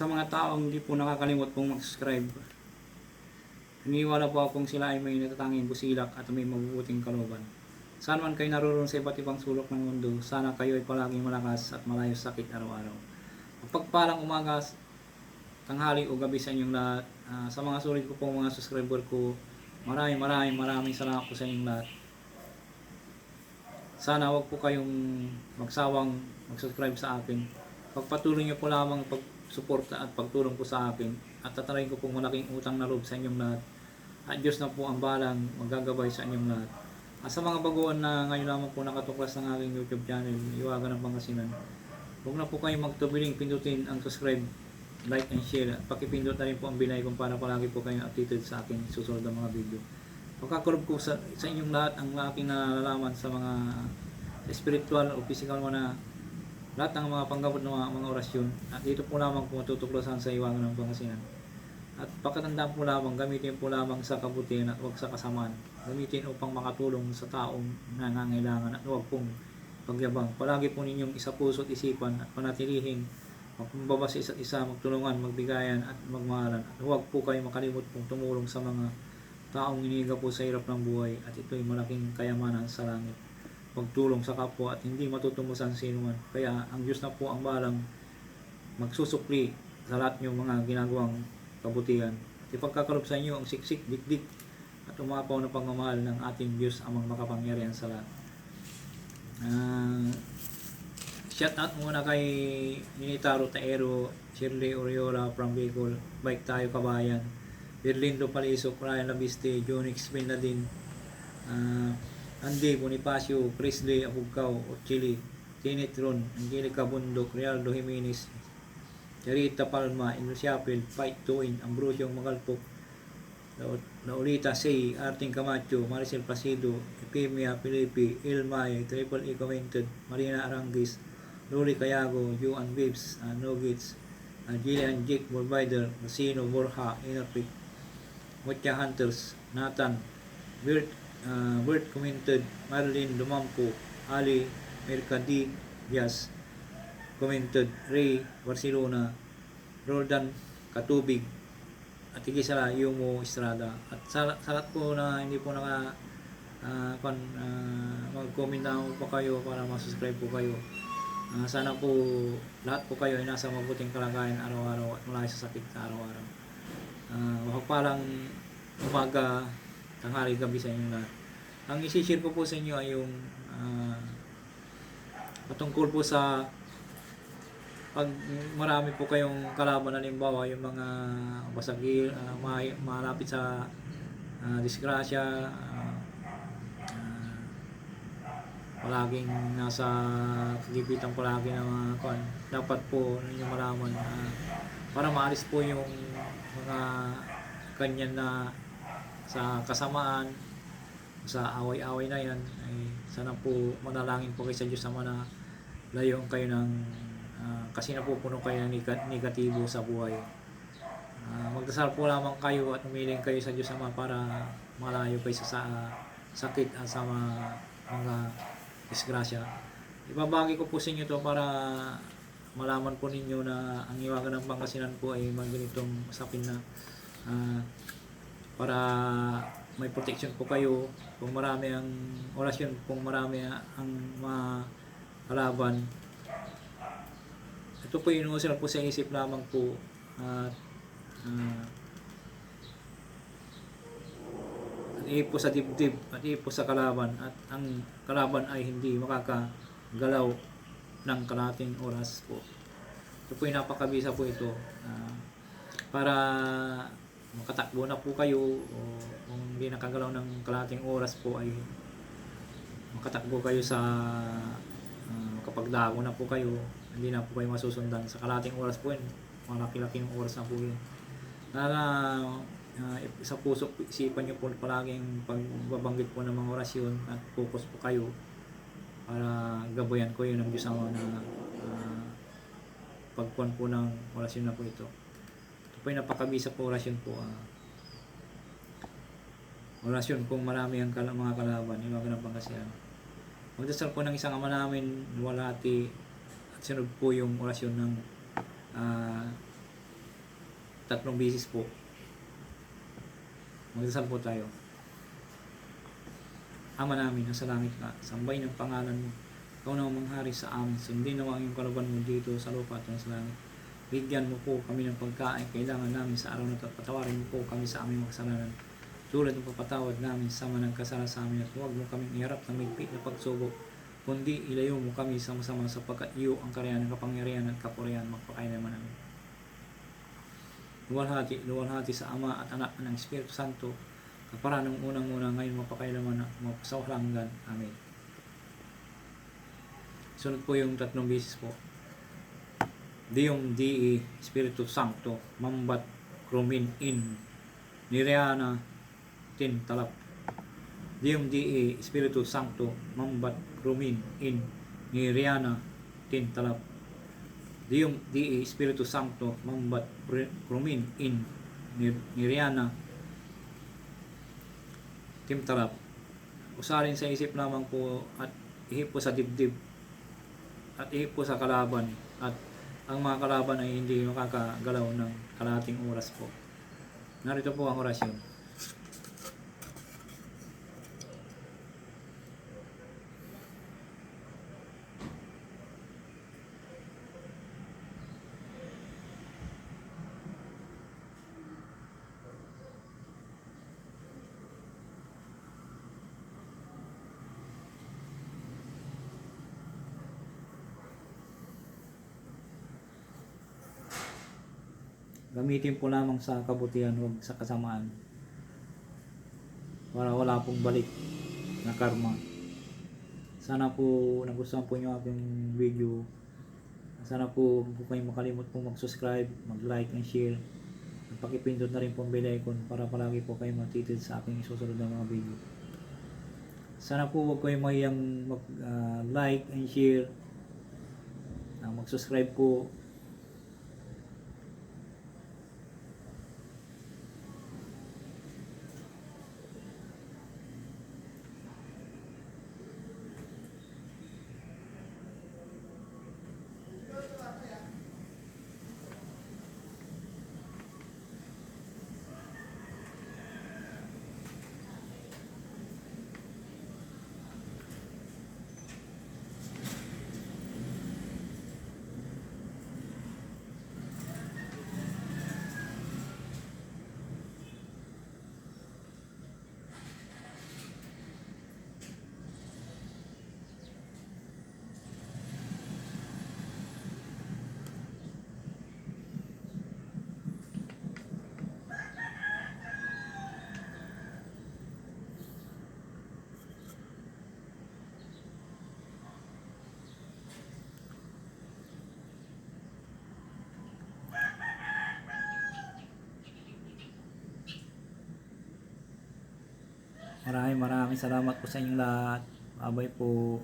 sa mga taong hindi po nakakalimot pong mag-subscribe. Naniniwala po akong sila ay may natatanging busilak at may mabubuting kalooban. Saan man kayo naroon sa iba't ibang sulok ng mundo, sana kayo ay palaging malakas at malayo sa sakit araw-araw. Pagpalang umaga, tanghali o gabi sa inyong lahat. Ah, sa mga sulit ko po mga subscriber ko, maraming maraming maraming salamat po sa inyong lahat. Sana wag po kayong magsawang mag-subscribe sa akin. Pagpatuloy niyo po lamang pagsuporta at pagtulong po sa akin at tatarayin ko pong malaking utang na loob sa inyong lahat. At Diyos na po ang balang magagabay sa inyong lahat. At sa mga baguhan na ngayon lamang po nakatuklas ng aking YouTube channel, Iwaga ng Pangasinan, huwag na po kayong magtubiling pindutin ang subscribe, like and share at pakipindot na rin po ang binay kung para palagi po kayong updated sa aking susunod na mga video. Pagkakulob ko sa, sa inyong lahat ang aking nalalaman sa mga spiritual o physical mo na lahat ng mga panggabot ng mga, mga orasyon at dito po lamang po matutuklasan sa iwangan ng Pangasinan. At pakatandaan po lamang, gamitin po lamang sa kabutihan at huwag sa kasamaan. Gamitin upang makatulong sa taong nangangailangan at huwag pong pagyabang. Palagi po ninyong isa puso at isipan at panatilihing magkumbaba sa isa't isa, magtulungan, magbigayan at magmahalan. At huwag po kayo makalimot pong tumulong sa mga taong iniga po sa hirap ng buhay at ito'y malaking kayamanan sa langit. Pagtulong sa kapwa at hindi matutumusan sino man. Kaya ang Diyos na po ang balang magsusukli sa lahat niyong mga ginagawang kabutihan. At ipagkakalob sa inyo ang siksik, dikdik at umapaw na pagmamahal ng ating Diyos amang makapangyarihan sa lahat. Ah, shout out muna kay Ninitaro Taero, Shirley Oriola from Bicol, Bike Tayo Kabayan, Berlindo Palisok, Ryan Labiste, Jonix Benadin, ah, Andy Bonifacio, Presley Apugkaw, Chili, Kenneth Ron, Angelica Bundok, Realdo Jimenez, Charita Palma, Inusiapil, Fight Tuin, Ambrosyong Magalpok, Lau- Laulita Say, Arting Camacho, Maricel Placido, Epimia Felipe, Ilmay, Triple E Commented, Marina Arangis, Luli Cayago, Juan Bibbs, uh, Nogits, uh, Jillian Jake Bolbider, Racino Borja, Innerpick, Mutya Hunters, Nathan, Bert, uh, Bert Commented, Marilyn Lumampo, Ali Mercadi, Diaz, Commented, Ray Barcelona, Roldan Katubig, at higit sa lahat, Yumo Estrada. At sa, sa lahat po na hindi po naka ah, pan, ah, mag-comment na po kayo para ma-subscribe po kayo. Ah, sana po lahat po kayo ay nasa mabuting kalagayan araw-araw at mula sa sakit sa araw-araw. Uh, makapalang umaga, tanghali, gabi sa inyo lahat. Ang isi-share ko po sa inyo ay yung ah, patungkol po sa pag marami po kayong kalaban halimbawa yung mga basagi uh, ma- malapit sa ah, disgrasya ah, ah, palaging nasa kagipitan palagi ng mga kwan dapat po ninyo malaman na para maalis po yung mga kanyan na sa kasamaan sa away-away na yan ay sana po manalangin po kayo sa Diyos sama na layo kayo ng ah, kasi napupuno kayo ng nega- negatibo sa buhay. Ah, magdasal po lamang kayo at umiling kayo sa Diyos Ama para malayo kayo sa, sa sakit at sa mga, mga disgrasya. Ibabagi ko po sa inyo to para malaman po ninyo na ang iwagan ng Pangasinan po ay mga ganitong usapin na ah, para may protection po kayo kung marami ang orasyon, kung marami ang mga kalaban ito po inuusap po sa isip lamang po at uh, at ipo sa dibdib at ipo sa kalaban at ang kalaban ay hindi makakagalaw ng kalating oras po. Ito po yung napakabisa po ito ah, para makatakbo na po kayo o kung hindi nakagalaw ng kalating oras po ay makatakbo kayo sa uh, makapagdago na po kayo. Hindi na po kayo masusundan. Sa kalating oras po yun malaki-laking oras na po yun. Na uh, sa puso isipan nyo po palaging pagbabanggit po ng mga orasyon at focus po kayo para gabayan ko yun ng Diyos na uh, pagkuhan po ng orasyon na po ito po napakabisa po orasyon po ah. orasyon kung marami ang kala, mga kalaban yung mga ganang pangkasiyan magdasal po ng isang ama namin walati at sunod po yung orasyon ng ah, tatlong bisis po. Magdasal po tayo. Ama namin, nasa langit ka, sambay ng pangalan mo. Ikaw na ang manghari sa amin. Sundin nawa ang iyong kalooban mo dito sa lupa at sa langit. Bigyan mo po kami ng pagkain kailangan namin sa araw na ito. at Patawarin mo po kami sa aming mga kasalanan. Tulad ng papatawad namin sa manang kasala sa amin at huwag mo kaming iharap ng migpit na pagsubok. Kundi ilayo mo kami sa masama sapagkat iyo ang karayan ng kapangyarihan at kapurihan magpakailaman namin. Luwalhati, luwalhati sa Ama at Anak ng Espiritu Santo, kapara ng unang-una ngayon mapakailaman na mapasawalanggan. Amen. Sunod po yung tatlong beses po. Dium Dii Spiritu Sancto, Mambat Krumin In, Nireana Tin Talap. Dium Dii Spiritu Sancto, Mambat Krumin In, Nireana Tin Talap. Dium Dii Spiritu Sancto, Mambat Krumin In, Nir- Nireana Tim Talap. Usarin sa isip lamang po at ihip sa dibdib at ihip sa kalaban at ang mga kalaban ay hindi makakagalaw ng kalahating oras po. Narito po ang orasyon. Gamitin po lamang sa kabutihan, huwag sa kasamaan. Para wala pong balik na karma. Sana po nagustuhan po niyo aking video. Sana po huwag po kayong makalimot po mag-subscribe, mag-like and share. At pakipindot na rin po ang bell icon para palagi po kayong matitid sa aking susunod na mga video. Sana po huwag kayong mahiyang mag-like and share. Ah, mag-subscribe po Maraming maraming salamat po sa inyong lahat. Babay po.